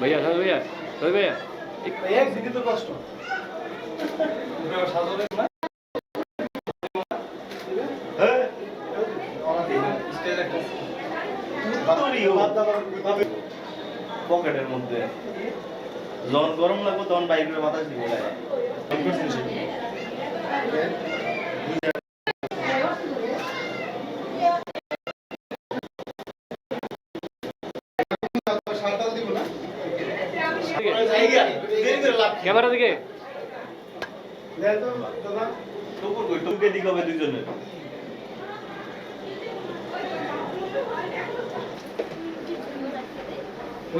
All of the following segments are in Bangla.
ভাইয়া ভাইয়া ভাইয়া পকেটের মধ্যে। জন গরম লাগবে তখন বাইরে বাতাস দিব। ক্যামেরা দিকে। টুকে দিক হবে দুজনের বুঝা এই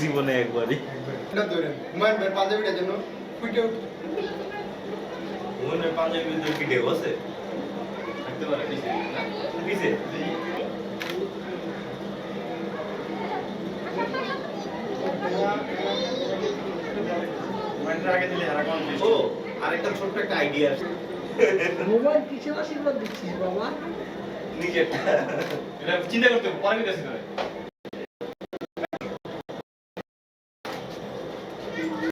জীবনে একবারই। এটা ধরেন হুমায়ুন ভাইয়ের পাঞ্জাবিটার জন্য ফুটে উঠে। পাঞ্জাবি কি ঢেউ আছে থাকতে পারে নিচে। না নিচে ও আরেকটা ছোট্ট একটা আইডিয়া আছে। মোবাইল কিসের আশীর্বাদ দিচ্ছিস বাবা? নিজের। এটা চিন্তা করতে হবে